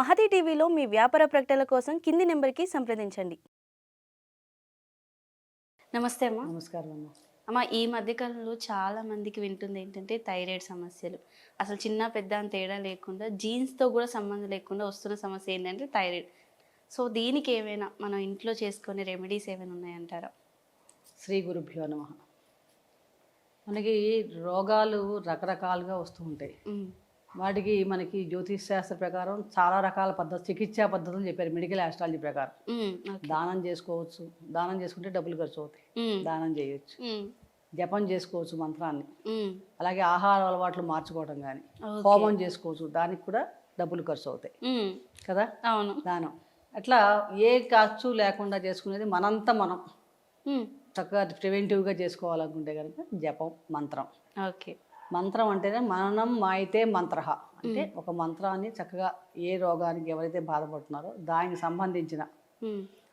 మహతి టీవీలో మీ వ్యాపార ప్రకటనల కోసం కింది నెంబర్కి సంప్రదించండి. నమస్తే అమ్మా. నమస్కారం అమ్మ. అమ్మ ఈ మధ్యకాలంలో చాలా మందికి వింటుంది ఏంటంటే థైరాయిడ్ సమస్యలు. అసలు చిన్న పెద్ద అని తేడా లేకుండా జీన్స్తో కూడా సంబంధం లేకుండా వస్తున్న సమస్య ఏంటంటే థైరాయిడ్. సో దీనికి ఏమైనా మనం ఇంట్లో చేసుకునే రెమెడీస్ ఏమైనా ఉన్నాయంటారా? శ్రీ గురుభ్యో నమ. మనకి రోగాలు రకరకాలుగా వస్తూ ఉంటాయి. వాటికి మనకి జ్యోతిష్ శాస్త్ర ప్రకారం చాలా రకాల పద్ధతి చికిత్సా పద్ధతులు చెప్పారు మెడికల్ ఆస్ట్రాలజీ ప్రకారం. దానం చేసుకోవచ్చు. దానం చేసుకుంటే డబ్బులు ఖర్చు అవుతాయి. దానం చేయొచ్చు. జపం చేసుకోవచ్చు మంత్రాన్ని. అలాగే ఆహార అలవాట్లు మార్చుకోవడం కానీ. హోమం చేసుకోవచ్చు దానికి కూడా డబ్బులు ఖర్చు అవుతాయి. కదా? అవును. దానం. అట్లా ఏ ఖర్చు లేకుండా చేసుకునేది మనంతా మనం. చక్కగా ప్రివెంటివ్గా చేసుకోవాలనుకుంటే కనుక జపం మంత్రం. ఓకే. మంత్రం అంటేనే మననం మాయితే మంత్ర. అంటే ఒక మంత్రాన్ని చక్కగా ఏ రోగానికి ఎవరైతే బాధపడుతున్నారో దానికి సంబంధించిన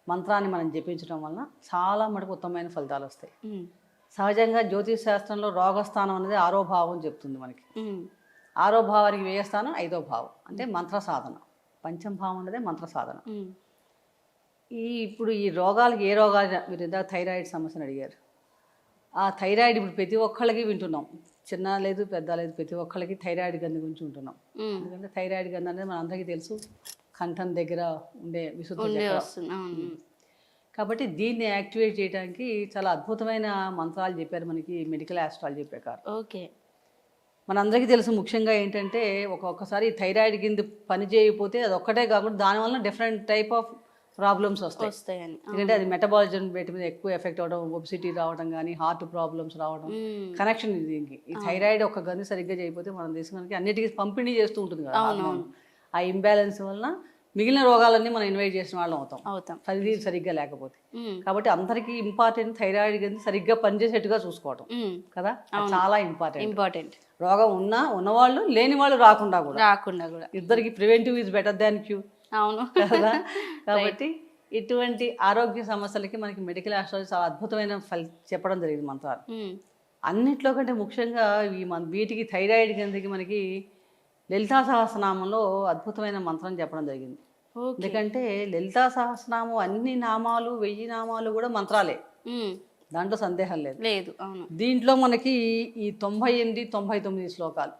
మంత్రాన్ని మనం జపించడం వలన చాలా మటుకు ఉత్తమమైన ఫలితాలు వస్తాయి. సహజంగా జ్యోతిష్ శాస్త్రంలో రోగస్థానం అనేది ఆరో భావం చెప్తుంది మనకి. ఆరో భావానికి వ్యయ స్థానం ఐదో భావం. అంటే మంత్ర సాధన. పంచమ భావం అనేది మంత్ర సాధన. ఈ ఇప్పుడు ఈ రోగాలకి ఏ రోగాలు మీరు థైరాయిడ్ సమస్యను అడిగారు. ఆ థైరాయిడ్ ఇప్పుడు ప్రతి ఒక్కళ్ళకి వింటున్నాం. చిన్న లేదు పెద్ద లేదు ప్రతి ఒక్కళ్ళకి థైరాయిడ్ గంధ గురించి ఉంటున్నాం. ఎందుకంటే థైరాయిడ్ గంధ అనేది మన అందరికీ తెలుసు. కంఠం దగ్గర ఉండే విశుద్ధ కాబట్టి దీన్ని యాక్టివేట్ చేయడానికి చాలా అద్భుతమైన మంత్రాలు చెప్పారు మనకి మెడికల్ ఆస్ట్రాలజీ ప్రకారం. ఓకే. మనందరికీ తెలుసు ముఖ్యంగా ఏంటంటే ఒక్కొక్కసారి థైరాయిడ్ కింద పని చేయకపోతే అది ఒక్కటే కాకుండా దానివల్ల డిఫరెంట్ టైప్ ఆఫ్ ప్రాబ్లమ్స్ వస్తాయి. వస్తాయని. ఎందుకంటే అది మెటబాలిజం బయట మీద ఎక్కువ ఎఫెక్ట్ అవ్వడం ఒబిసిటీ రావడం కానీ హార్ట్ ప్రాబ్లమ్స్ రావడం కనెక్షన్ ఇది దీనికి. ఈ థైరాయిడ్ ఒక గంది సరిగ్గా చేయకపోతే మనం దేశానికి అన్నిటికీ పంపిణీ చేస్తూ ఉంటుంది కదా. ఆ ఇంబ్యాలెన్స్ వలన మిగిలిన రోగాలన్నీ మనం ఇన్వైట్ చేసిన వాళ్ళం అవుతాం. అవుతాం. అది సరిగ్గా లేకపోతే. కాబట్టి అందరికీ ఇంపార్టెంట్ థైరాయిడ్ గంది సరిగ్గా పనిచేసేట్టుగా చూసుకోవటం. కదా? చాలా ఇంపార్టెంట్. ఇంపార్టెంట్. రోగం ఉన్నా ఉన్నవాళ్ళు లేని వాళ్ళు రాకుండా కూడా. రాకుండా కూడా. ఇద్దరికి preventive is better than cure. అవును. కదా? కాబట్టి ఇటువంటి ఆరోగ్య సమస్యలకి మనకి మెడికల్ ఆస్ట్రాలజీ చాలా అద్భుతమైన ఫలి చెప్పడం జరిగింది మంత్రాలు ఉమ్, అన్నిట్లో కంటే ముఖ్యంగా ఈ మన వీటికి థైరాయిడ్ కిందకి మనకి లలితా సహస్రనామంలో అద్భుతమైన మంత్రం చెప్పడం జరిగింది. ఎందుకంటే లలితా సహస్రనామం అన్ని నామాలు వెయ్యి నామాలు కూడా మంత్రాలే. దాంట్లో సందేహం లేదు. లేదు దీంట్లో మనకి ఈ తొంభై ఎనిమిది తొంభై తొమ్మిది శ్లోకాలు.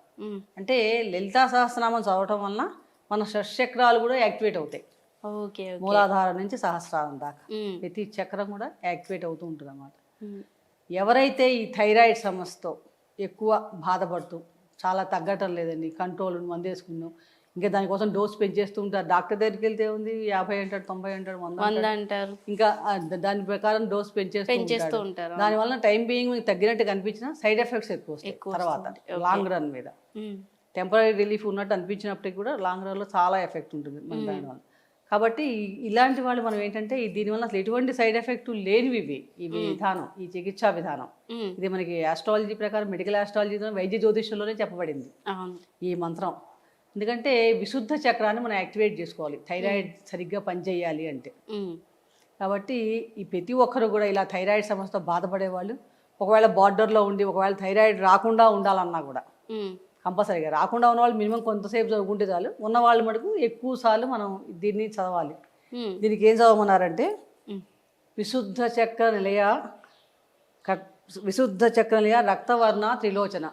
అంటే లలితా సహస్రనామం చదవటం వలన మన షట్చక్రాలు కూడా యాక్టివేట్ అవుతాయి. ఓకే మూలాధారం నుంచి సహస్రారం దాకా. ప్రతి చక్రం కూడా యాక్టివేట్ అవుతూ ఉంటుంది అన్నమాట ఎవరైతే ఈ థైరాయిడ్ సమస్యతో ఎక్కువ బాధపడుతూ చాలా తగ్గటం లేదండి కంట్రోల్ మందు వేసుకున్నాం ఇంకా దానికోసం డోస్ పెంచేస్తూ ఉంటారు. డాక్టర్ దగ్గరికి వెళ్తే ఉంది యాభై అంటాడు తొంభై అంటాడు వంద. అంటారు. ఇంకా దాని ప్రకారం డోస్ పెంచేస్తూ. ఉంటారు దానివల్ల టైం బీయింగ్ మీకు తగ్గినట్టు కనిపించిన సైడ్ ఎఫెక్ట్స్ ఎక్కువ తర్వాత. లాంగ్ రన్ మీద. టెంపరీ రిలీఫ్ ఉన్నట్టు అనిపించినప్పటికీ కూడా లాంగ్ రన్లో చాలా ఎఫెక్ట్ ఉంటుంది మన దానివల్ల కాబట్టి ఈ- ఇలాంటి వాళ్ళు మనం ఏంటంటే ఈ దీనివల్ల అసలు ఎటువంటి సైడ్ ఎఫెక్ట్ లేనివి ఇవి. ఈ విధానం ఈ చికిత్సా విధానం. ఉమ్, ఇది మనకి ఆస్ట్రాలజీ ప్రకారం మెడికల్ ఆస్ట్రాలజీ వైద్య జ్యోతిష్యంలోనే చెప్పబడింది. ఈ మంత్రం. ఎందుకంటే విశుద్ధ చక్రాన్ని మనం యాక్టివేట్ చేసుకోవాలి. థైరాయిడ్ సరిగ్గా పనిచేయాలి అంటే. కాబట్టి ఈ ప్రతి ఒక్కరు కూడా ఇలా థైరాయిడ్ సమస్యతో బాధపడే వాళ్ళు ఒకవేళ బార్డర్లో ఉండి ఒకవేళ థైరాయిడ్ రాకుండా ఉండాలన్నా కూడా కంపల్సరీగా రాకుండా ఉన్న వాళ్ళు మినిమం కొంతసేపు చదువుకుంటే చాలు. ఉన్న వాళ్ళు మటుకు ఎక్కువ సార్లు మనం దీన్ని చదవాలి. దీనికి ఏం చదవమన్నారంటే విశుద్ధ చక్ర నిలయ కట్ విశుద్ధ చక్ర నిలయ రక్తవర్ణ త్రిలోచన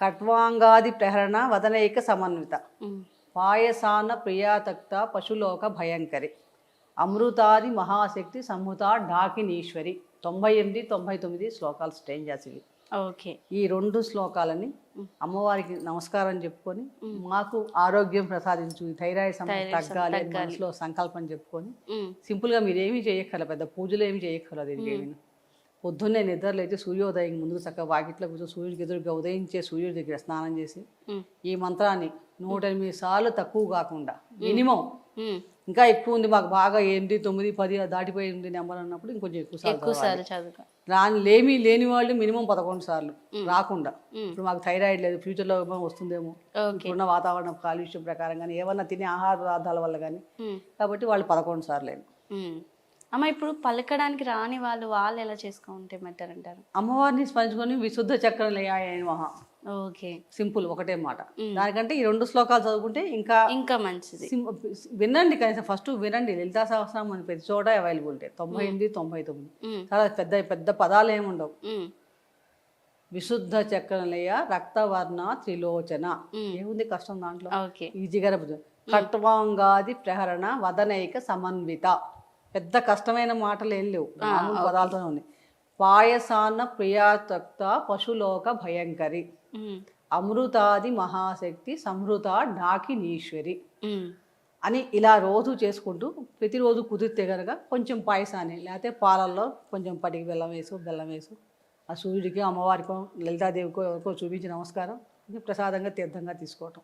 కట్వాంగాది ప్రహరణ వదనైక సమన్విత పాయసాన ప్రియాతక్త పశులోక భయంకరి అమృతాది మహాశక్తి సంహుత ఢాకినీశ్వరి తొంభై ఎనిమిది తొంభై తొమ్మిది శ్లోకాలు స్టేన్ చేసేవి. ఓకే. ఈ రెండు శ్లోకాలని అమ్మవారికి నమస్కారం చెప్పుకొని మాకు ఆరోగ్యం ప్రసాదించు థైరాయిడ్ సమస్య తగ్గాలి మనసులో సంకల్పం చెప్పుకొని సింపుల్గా మీరు ఏమీ చేయక్కర్లే పెద్ద పూజలు ఏమి చేయక్కర్లేదు దీనికి ఏమీ పొద్దున్నే నిద్రలేచి సూర్యోదయం ముందుకు చక్కగా వాకిట్లో కూర్చొని సూర్యుడికి ఎదురుగా ఉదయించే సూర్యుడి దగ్గర స్నానం చేసి ఈ మంత్రాన్ని నూట ఎనిమిది సార్లు తక్కువ కాకుండా మినిమం ఇంకా ఎక్కువ ఉంది మాకు బాగా ఎనిమిది తొమ్మిది పది ఉంది నెంబర్ అన్నప్పుడు ఇంకొంచెం ఎక్కువ సార్లు ఎక్కువ. సార్లు చదువుకో. రాని లేమి లేని వాళ్ళు మినిమం పదకొండు సార్లు రాకుండా. ఇప్పుడు మాకు థైరాయిడ్ లేదు ఫ్యూచర్లో ఏమో వస్తుందేమో. ఇప్పుడున్న వాతావరణం కాలుష్యం ప్రకారం కానీ ఏమన్నా తినే ఆహార పదార్థాల వల్ల కానీ కాబట్టి వాళ్ళు పదకొండు సార్లు. అమ్మ ఇప్పుడు పలకడానికి రాని వాళ్ళు వాళ్ళు ఎలా చేసుకుంటే అంటారు? అమ్మవారిని స్మరించుకొని విశుద్ధ చక్రం లేయాయ మహా ఓకే. సింపుల్ ఒకటే మాట. దానికంటే ఈ రెండు శ్లోకాలు చదువుకుంటే ఇంకా ఇంకా మంచిది. వినండి కనీసం. ఫస్ట్ వినండి. లలితా సహస్రం అని ప్రతి చోట అవైలబుల్ ఉంటాయి. తొంభై ఎనిమిది తొంభై తొమ్మిది. చాలా పెద్ద పెద్ద పదాలు ఏమి ఉండవు. విశుద్ధ చక్రలయ రక్తవర్ణ త్రిలోచన. ఏముంది కష్టం దాంట్లో? ఈజీగా ఖట్వాంగాది ప్రహరణ వదనైక సమన్విత. పెద్ద కష్టమైన మాటలు ఏం లేవు. పదాలతోనే ఉన్నాయి. పాయసాన్న ప్రియాతక్త పశులోక భయంకరి. అమృతాది మహాశక్తి సంహృత డాకినీశ్వరి అని ఇలా రోజు చేసుకుంటూ ప్రతిరోజు కుదిరితే కనుక కొంచెం పాయసాన్ని లేకపోతే పాలల్లో కొంచెం పటికి బెల్లం వేసు బెల్లం వేసు. ఆ సూర్యుడికి అమ్మవారికో లలితాదేవికో ఎవరికో చూపించి నమస్కారం. ప్రసాదంగా తీర్థంగా తీసుకోవటం.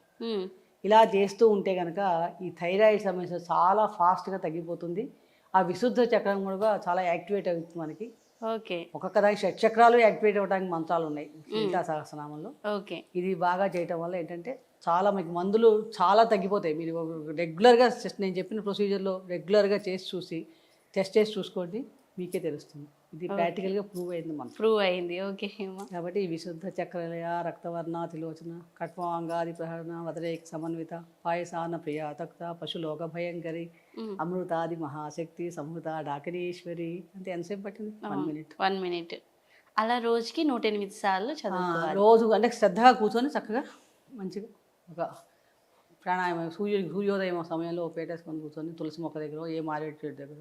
ఇలా చేస్తూ ఉంటే కనుక ఈ థైరాయిడ్ సమస్య చాలా ఫాస్ట్గా తగ్గిపోతుంది. ఆ విశుద్ధ చక్రం కూడా చాలా యాక్టివేట్ అవుతుంది మనకి. ఓకే. ఒక్కొక్క దానికి షట్ చక్రాలు యాక్టివేట్ అవ్వడానికి మంత్రాలు ఉన్నాయి లలితా సహస్రనామంలో. ఓకే. ఇది బాగా చేయటం వల్ల ఏంటంటే చాలా మీకు మందులు చాలా తగ్గిపోతాయి. మీరు రెగ్యులర్గా నేను చెప్పిన ప్రొసీజర్లో రెగ్యులర్గా చేసి చూసి టెస్ట్ చేసి చూసుకోండి మీకే తెలుస్తుంది. ఇది ప్రాక్టికల్గా ప్రూవ్ అయింది మనకు ప్రూవ్ అయింది. ఓకే కాబట్టి ఈ విశుద్ధ చక్రలయ రక్తవర్ణ తిలోచన కట్వాంగాది ప్రహరణ వదరేక సమన్విత పాయసాన ప్రియ తక్త పశులోక భయంకరి. అమృతాది మహాశక్తి సమృత డాకిరీశ్వరి అంటే ఎంతసేపు పట్టింది? One minute. One minute. అలా రోజుకి నూట ఎనిమిది సార్లు చదువుకోవాలి. రోజు అంటే శ్రద్ధగా కూర్చొని చక్కగా మంచిగా ఒక ప్రాణాయామం సూర్యు సూర్యోదయం సమయంలో పేటేసుకొని కూర్చొని తులసి మొక్క దగ్గర ఏ మారేడు చెట్టు దగ్గర.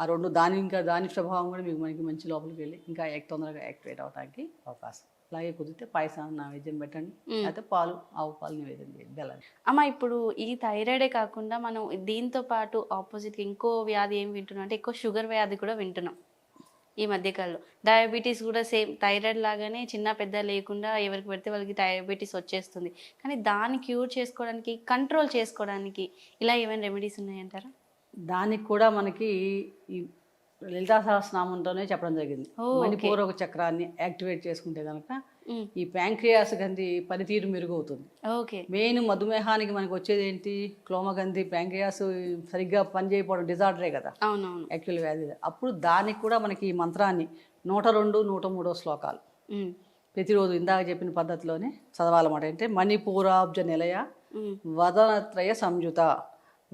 ఆ రెండు దాని ఇంకా దాని ప్రభావం కూడా మీకు మనకి మంచి లోపలికి వెళ్ళి ఇంకా యాక్ తొందరగా యాక్టివేట్ అవడానికి అవకాశం. అలాగే కుదిరితే పాయసం నైవేద్యం పెట్టండి. లేకపోతే పాలు ఆవు పాలు నివేదన చేయండి. బెల్లం. అమ్మ ఇప్పుడు ఈ థైరాయిడే కాకుండా మనం దీంతో పాటు ఆపోజిట్ ఇంకో వ్యాధి ఏం వింటున్నాం? అంటే ఎక్కువ షుగర్ వ్యాధి కూడా వింటున్నాం. ఈ మధ్యకాలంలో డయాబెటీస్ కూడా సేమ్ థైరాయిడ్ లాగానే చిన్న పెద్ద లేకుండా ఎవరికి పెడితే వాళ్ళకి డయాబెటీస్ వచ్చేస్తుంది. కానీ దాన్ని క్యూర్ చేసుకోవడానికి కంట్రోల్ చేసుకోవడానికి ఇలా ఏమైనా రెమెడీస్ ఉన్నాయంటారా? దానికి కూడా మనకి లలితా సహస్రనామంతోనే చెప్పడం జరిగింది. మణిపూరక చక్రాన్ని యాక్టివేట్ చేసుకుంటే కనుక ఈ ప్యాంక్రియాస్ గంధి పనితీరు మెరుగవుతుంది. ఓకే. మెయిన్ మధుమేహానికి మనకి వచ్చేది ఏంటి క్లోమగంధి ప్యాంక్రియాస్ సరిగ్గా పనిచేయకపోవడం డిజార్డరే కదా. అవునవును. యాక్చువల్ వ్యాధి అప్పుడు దానికి కూడా మనకి ఈ మంత్రాన్ని నూట రెండు నూట మూడో శ్లోకాలు. ప్రతిరోజు ఇందాక చెప్పిన పద్ధతిలోనే చదవాలన్నమాట. అంటే మణిపూరాబ్జ నిలయ వదనత్రయ సంయుత.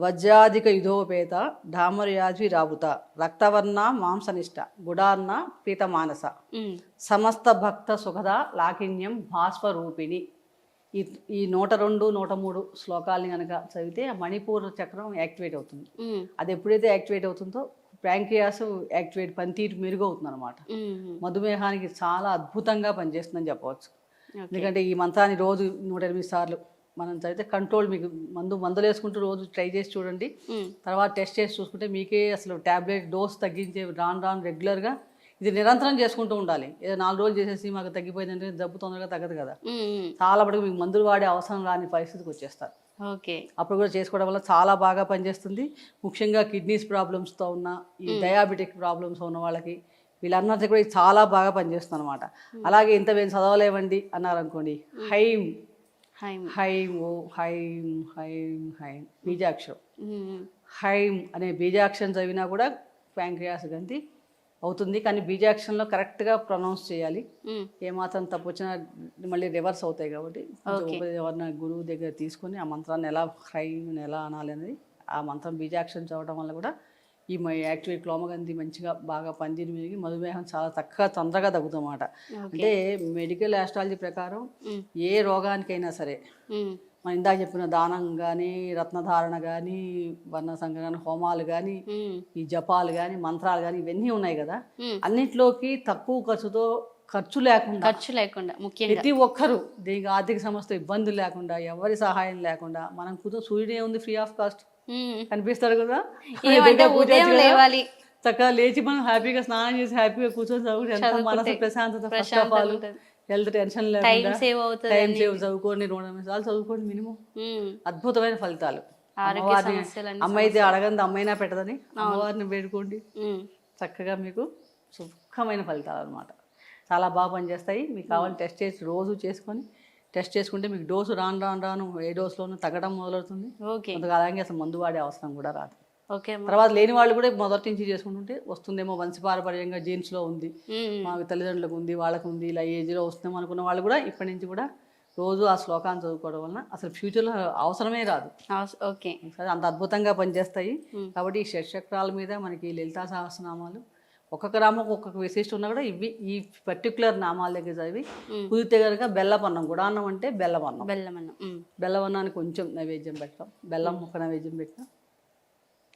వజ్రాధిక యుధోపేత ఢామర్యాజి రాబుత రక్తవర్ణ మాంసనిష్ట గుడాన్న పీతమానస. సమస్త భక్త సుఖద లాకిన్యం భాస్వరూపిణి. ఈ ఈ నూట రెండు నూట మూడు శ్లోకాలని కనుక చదివితే మణిపూర్ చక్రం యాక్టివేట్ అవుతుంది. అది ఎప్పుడైతే యాక్టివేట్ అవుతుందో ప్యాంక్రియాస్ యాక్టివేట్ పనితీరు మెరుగవుతుంది అనమాట మధుమేహానికి చాలా అద్భుతంగా పనిచేస్తుందని చెప్పవచ్చు. ఎందుకంటే ఈ మంత్రాన్ని రోజు నూట ఎనిమిది సార్లు మనం చదివితే కంట్రోల్ మీకు మందు మందులు వేసుకుంటూ రోజు ట్రై చేసి చూడండి. తర్వాత టెస్ట్ చేసి చూసుకుంటే మీకే అసలు ట్యాబ్లెట్ డోస్ తగ్గించే రాను రాను రెగ్యులర్గా ఇది నిరంతరం చేసుకుంటూ ఉండాలి. ఏదో నాలుగు రోజులు చేసేసి మాకు తగ్గిపోయిందంటే జబ్బు తొందరగా తగ్గదు కదా. చాలా మటుకు మీకు మందులు వాడే అవసరం రాని పరిస్థితికి వచ్చేస్తారు. ఓకే. అప్పుడు కూడా చేసుకోవడం వల్ల చాలా బాగా పనిచేస్తుంది. ముఖ్యంగా కిడ్నీస్ ప్రాబ్లమ్స్తో ఉన్న ఈ డయాబెటిక్ ప్రాబ్లమ్స్ ఉన్న వాళ్ళకి వీళ్ళందరికీ కూడా చాలా బాగా పనిచేస్తుంది అనమాట అలాగే ఇంత మేము చదవలేవండి అన్నారనుకోండి హైమ్ హైమ్. ఓ హైమ్ హైమ్ హైమ్. బీజాక్షరం. హైమ్ అనే బీజాక్షరం చదివినా కూడా ప్యాంక్రియాస్ గంతి అవుతుంది కానీ బీజాక్షరంలో కరెక్ట్గా ప్రొనౌన్స్ చేయాలి. ఏమాత్రం తప్పు వచ్చినా మళ్ళీ రివర్స్ అవుతాయి కాబట్టి ఎవరిన గురువు దగ్గర తీసుకొని ఆ మంత్రాన్ని ఎలా హైమ్ ఎలా అనాలి అనేది ఆ మంత్రం బీజాక్షరం చదవడం వల్ల కూడా ఈ యాక్చువల్ క్లోమగంధి మంచిగా బాగా పనితీరు మెరిగి మధుమేహం చాలా చక్కగా తొందరగా తగ్గుతుందన్నమాట. అంటే మెడికల్ ఆస్ట్రాలజీ ప్రకారం ఏ రోగానికైనా సరే మనం ఇందాక చెప్పిన దానం కానీ రత్నధారణ కానీ వర్ణ సంఘ హోమాలు కానీ ఈ జపాలు కానీ మంత్రాలు కానీ ఇవన్నీ ఉన్నాయి కదా. అన్నిట్లోకి తక్కువ ఖర్చుతో ఖర్చు లేకుండా ఖర్చు లేకుండా ముఖ్యంగా. ప్రతి ఒక్కరూ దీనికి ఆర్థిక సమస్య ఇబ్బందులు లేకుండా ఎవరి సహాయం లేకుండా మనం కూర్చొని సూర్యుడే ఉంది ఫ్రీ ఆఫ్ కాస్ట్ ఉమ్. కనిపిస్తాడు కదా? ఉదయం. లేవాలి. చక్కగా లేచి మనం హ్యాపీగా స్నానం చేసి హ్యాపీగా కూర్చొని చదువుకుంటే మనసు ప్రశాంతత first of all. Health tension లేకుండా సేవ్ అవుతుంది టైం సేవ్ చదువుకోండి రెండు ఎనిమిది సార్లు చదువుకోండి మినిమం అద్భుతమైన ఫలితాలు. ఆరోగ్య అమ్మవారిని సమస్యలన్నీ అమ్మ అయితే అడగంది అమ్మైనా పెట్టదని? అమ్మవారిని వేడుకోండి. చక్కగా మీకు సుఖమైన ఫలితాలు అనమాట చాలా బాగా పనిచేస్తాయి. మీకు కావాలని టెస్ట్ చేసి రోజు చేసుకొని టెస్ట్ చేసుకుంటే మీకు డోసు రాను రాను రాను ఏ డోసులోనూ తగ్గడం మొదలవుతుంది. ఓకే. కొంతకాలానికి అసలు మందు వాడే అవసరం కూడా రాదు. ఓకే తర్వాత లేని వాళ్ళు కూడా మొదటి నుంచి చేసుకుంటుంటే వస్తుందేమో వంశపారపర్యంగా జీన్స్లో ఉంది మ్మ్. మా తల్లిదండ్రులకు ఉంది వాళ్ళకు ఉంది ఇలా ఏజ్లో వస్తుందేమో అనుకున్న వాళ్ళు కూడా ఇప్పటి నుంచి కూడా రోజు ఆ శ్లోకాన్ని చదువుకోవడం వలన అసలు ఫ్యూచర్లో అవసరమే రాదు. ఓకే. అంత అద్భుతంగా పనిచేస్తాయి. కాబట్టి ఈ షట్చక్రాల మీద మనకి లలితా సహస్రనామాలు ఒక్కొక్క నామం ఒక్కొక్క విశిష్ట ఉన్నా కూడా ఇవి ఈ పర్టికులర్ నామాల దగ్గర చదివి. కుదిరితే కనుక బెల్లపన్నం గుడాన్నం అంటే బెల్లపన్నం. బెల్లం అన్నం మ్మ్. బెల్లవన్నానికి కొంచెం నైవేద్యం పెట్టడం బెల్లం ముక్క నైవేద్యం పెట్టడం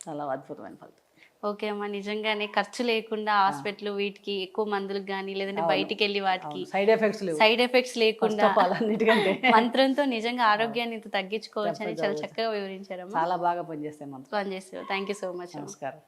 చాలా అద్భుతమైన ఫలితం. ఓకే అమ్మా నిజంగానే ఖర్చు లేకుండా హాస్పిటల్ వీటికి ఎక్కువ మందులకు కానీ లేదంటే బయటికి వెళ్ళి వాటికి సైడ్ ఎఫెక్ట్స్ సైడ్ ఎఫెక్ట్స్ లేకుండా మంత్రంతో నిజంగా ఆరోగ్యాన్ని ఇంత తగ్గించుకోవచ్చు అని చాలా చక్కగా వివరించారమ్మా. చాలా బాగా పనిచేస్తాయి మంత్రం. పనిచేస్తారు థ్యాంక్ యూ సో మచ్ నమస్కారం.